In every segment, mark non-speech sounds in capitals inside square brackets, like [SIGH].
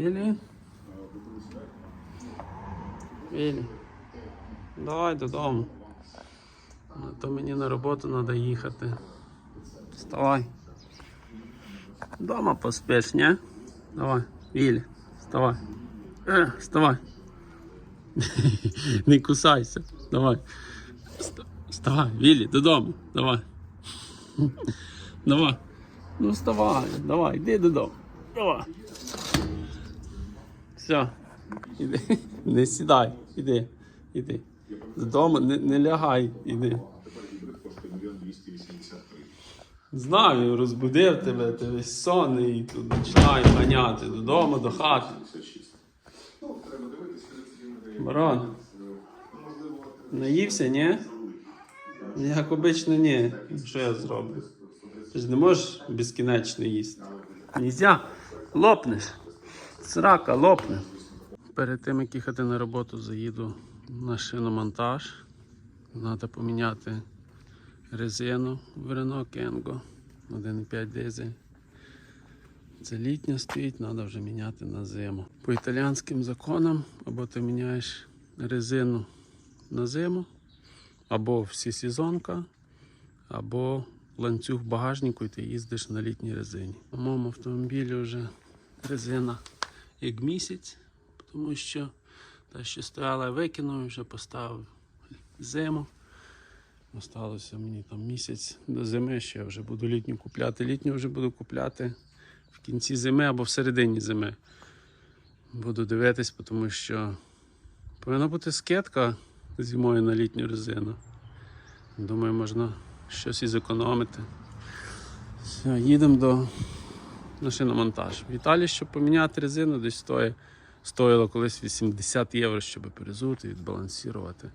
Вілі. Вілі. Давай додому. А то мені на роботу треба їхати. Вставай. Дома поспиш, ні? Давай, Вілі, вставай. Е, вставай. [LAUGHS] Не кусайся. Давай. Вставай, Вілі, додому. Давай. [LAUGHS] Давай. Ну вставай, давай, йди додому. Давай. Все. Іди. Не сідай, іди, іди. Додому не, не лягай, іди. Знаю, розбудив тебе, ти весь сонний і тут починає ганяти додому, до хати. Барон. Наївся, ні? Як обично, ні. Що я зроблю? Ти ж не можеш безкінечно їсти. Нельзя. Лопнеш. Срака, лопне. Перед тим, як їхати на роботу, заїду на шиномонтаж. Треба поміняти резину в Renault Kengo 1.5 дизель. Це літня стоїть, треба вже міняти на зиму. По італіянським законам або ти міняєш резину на зиму, або всесезонка, або ланцюг багажнику і ти їздиш на літній резині. У моєму автомобілі вже резина як місяць, тому що та, що стояла, викинув, вже поставив зиму. Осталося мені там місяць до зими, що я вже буду літню купляти. Літню вже буду купляти в кінці зими або в середині зими. Буду дивитись, тому що повинна бути скидка зимою на літню резину. Думаю, можна щось і зекономити. Все, їдемо до на шиномонтаж. В Італії, щоб поміняти резину, десь стоїть, стоїло колись 80 євро, щоб перезути, відбалансувати.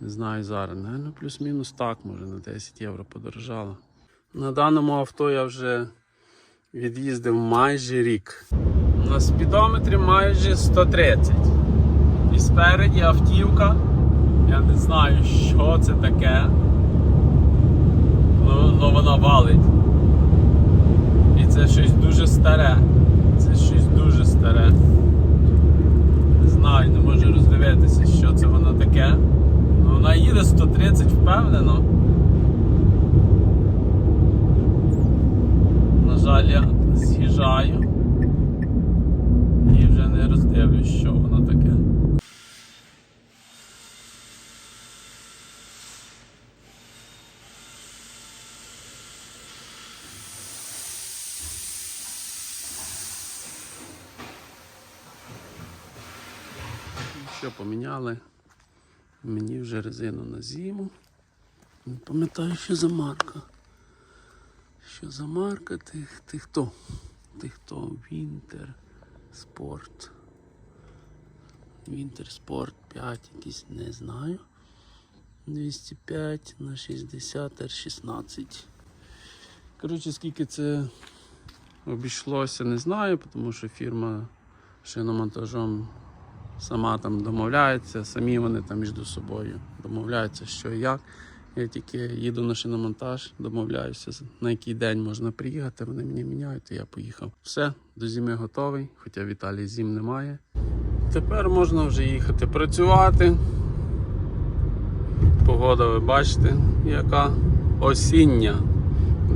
Не знаю зараз. Наверно, плюс-мінус так, може на 10 євро подорожало. На даному авто я вже від'їздив майже рік. На спідометрі майже 130. І спереді автівка. Я не знаю, що це таке. Ну, ну вона валить. Це щось дуже старе. Це щось дуже старе. Не знаю, не можу роздивитися, що це воно таке. Ну, вона їде 130 впевнено. На жаль, я з'їжджаю і вже не роздивлюсь, що воно таке. Що поміняли? Мені вже резину на зиму. Не пам'ятаю, що за марка. Що за марка? Ти, ти хто? Ти хто? Вінтер Спорт. Вінтер Спорт 5 якийсь не знаю. 205 на 60 R16. Коротше, скільки це обійшлося, не знаю, тому що фірма шиномонтажом сама там домовляється, самі вони там між собою домовляються, що і як. Я тільки їду на шиномонтаж, домовляюся, на який день можна приїхати, вони мені міняють, і я поїхав. Все, до зими готовий, хоча в Італії зим немає. Тепер можна вже їхати працювати. Погода, ви бачите, яка осіння.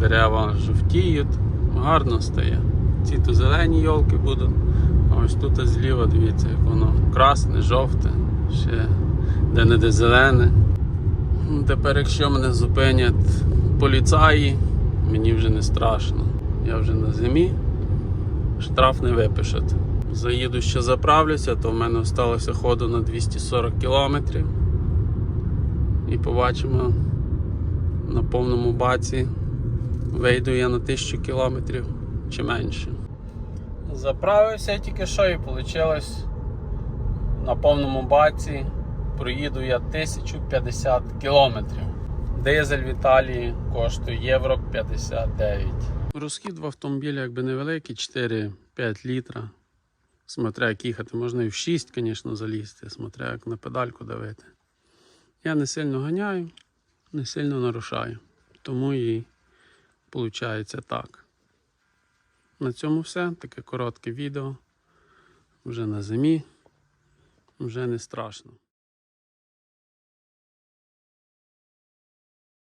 Дерева жовтіють, гарно стає. Ці то зелені йолки будуть. Ось тут зліва, дивіться, як воно красне, жовте, ще де-не-де зелене. Ну, Тепер, якщо мене зупинять поліцаї, мені вже не страшно. Я вже на зимі, штраф не випишуть. Заїду ще заправлюся, то в мене залишилося ходу на 240 кілометрів. І побачимо на повному баці, вийду я на 1000 кілометрів чи менше. Заправився тільки що і вийшло на повному баці проїду я 1050 кілометрів. Дизель в Італії коштує євро 59. Розхід в автомобілі якби невеликий, 4-5 літра. Смотря як їхати, можна і в 6, звісно, залізти, смотря як на педальку давити. Я не сильно ганяю, не сильно нарушаю. Тому і виходить так. На цьому все. Таке коротке відео. Вже на зимі, вже не страшно.